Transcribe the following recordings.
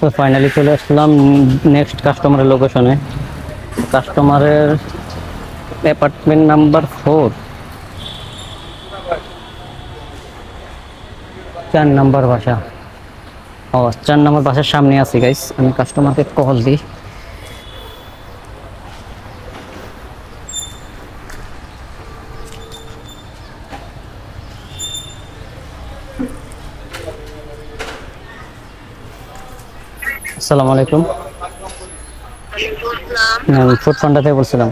তো ফাইনালি চলে আসলাম নেক্সট কাস্টমারের লোকেশনে কাস্টমারের অ্যাপার্টমেন্ট নাম্বার ফোর চার নাম্বার বাসা। ও, চার নাম্বার বাসার সামনে আছি গাইস আমি কাস্টমারকে কল দিই। আসসালামু আলাইকুম। ফুড ফান্ডা থেকে বলছিলাম।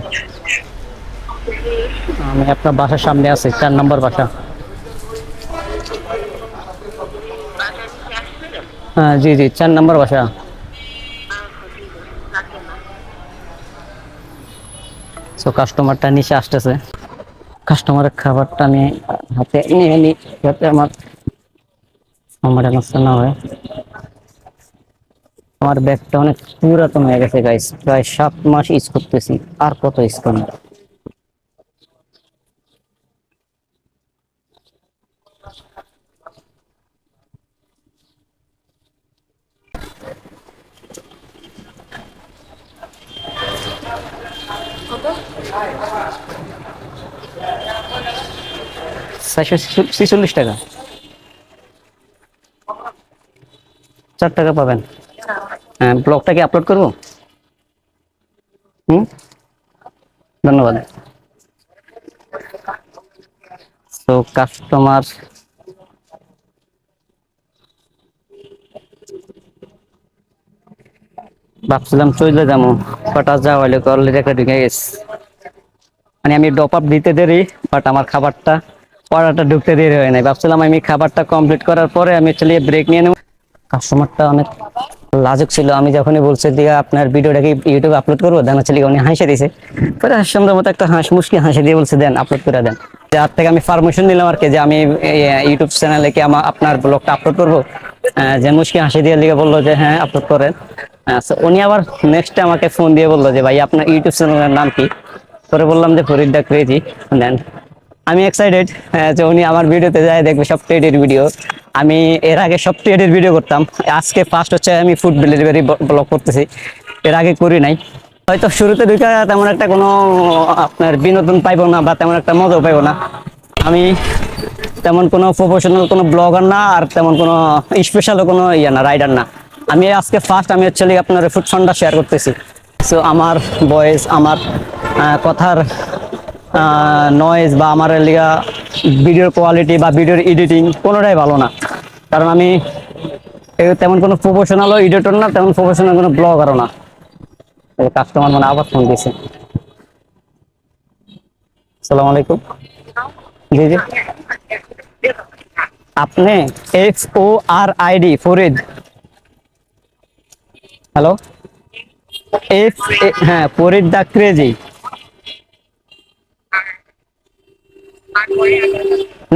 আমি আপনার বাসার সামনে আছি চার নম্বর বাসা। হ্যাঁ জি জি চার নম্বর বাসা। সো কাস্টমারটা নিচে আসতেছে। কাস্টমারের খাবারটা আমি হাতে নিয়ে নিই যাতে আমার আমার নষ্ট না হয়। আমার ব্যাগটা অনেক পুরাতন হয়ে গেছে গাইস প্রায় সাত মাস ইউজ করতেছি, আর কত ইউজ করব? ছিচল্লিশ টাকা। চার টাকা পাবেন। হ্যাঁ ব্লগটা কি আপলোড করব? হুম? ধন্যবাদ। তো কাস্টমার ভাবছিলাম চলে যাব কটা যাওয়া হলে অলরেডি একটা ঢুকে গেছে। মানে আমি ডপ আপ দিতে দেরি বাট আমার খাবারটা পড়াটা ঢুকতে দেরি হয় নাই। ভাবছিলাম আমি খাবারটা কমপ্লিট করার পরে আমি চলিয়ে ব্রেক নিয়ে নেব। কাস্টমারটা অনেক লাজুক ছিল। আমি যখনই বলছি, দিয়ে, আপনার ভিডিওটাকে ইউটিউবে আপলোড করব? দেন হচ্ছে উনি হাসে দিয়েছে পরে সুন্দর মতো একটা হাঁস মুশকি হাসি দিয়ে বলছে, দেন আপলোড করে দেন। যার থেকে আমি পারমিশন নিলাম আর কি, যে আমি ইউটিউব চ্যানেলে কি আমার আপনার ব্লগটা আপলোড করব? যে মুশকি হাসি দিয়ে লিখে বলল যে হ্যাঁ আপলোড করেন। উনি আবার নেক্সট আমাকে ফোন দিয়ে বলল যে, ভাই, আপনার ইউটিউব চ্যানেলের নাম কি? পরে বললাম যে, ফরিদ ক্রেজি দেন, আমি এক্সাইটেড যে উনি আমার ভিডিওতে যায় দেখবে সব ট্রেডের ভিডিও আমি এর আগে সব ট্রেডের ভিডিও করতাম। আজকে ফার্স্ট হচ্ছে আমি ফুড ডেলিভারি ব্লগ করতেছি। এর আগে করি নাই। হয়তো শুরুতে ঢুকে তেমন একটা কোনো আপনার বিনোদন পাইবো না বা তেমন একটা মজাও পাইবো না। আমি তেমন কোনো প্রফেশনাল কোনো ব্লগার না, আর তেমন কোনো স্পেশালও কোনো ইয়ে না রাইডার না। আমি আজকে ফার্স্ট আমি অ্যাকচুয়ালি আপনার ফুড ফান্ডা শেয়ার করতেছি। সো আমার বয়েস আমার কথার নয়েজ বা আমার লিগা ভিডিওর কোয়ালিটি বা ভিডিওর এডিটিং কোনোটাই ভালো না। কারণ আমি তেমন কোনো প্রফেশনালও এডিটর না, তেমন প্রফেশনাল কোনো ব্লগারও না। কাস্টমার মানে আবার ফোন দিয়েছে সালাম আলাইকুম। জি জি। আপনি X O R ID Farid hello X হ্যাঁ ফরিদ দা ক্রেজি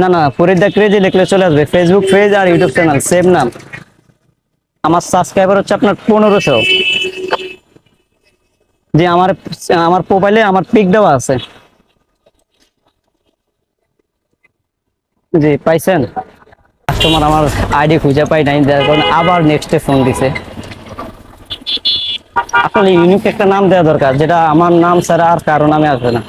না না ফরিদ দা ক্রেজি লিখলে চলে আসবে। ফেসবুক পেজ আর ইউটিউব চ্যানেল সেম নাম। আমার সাবস্ক্রাইবার হচ্ছে আপনার পনেরোশো। জি আমার আমার প্রোফাইলে আমার পিক দেওয়া আছে। জি, পাইছেন? কাস্টমার আমার আইডি খুঁজে পাই নাই, যার কারণে আবার নেক্সটে ফোন দিছে। আসলে ইউনিক একটা নাম দেওয়া দরকার, যেটা আমার নাম ছাড়া আর কারও নামে আসবে না।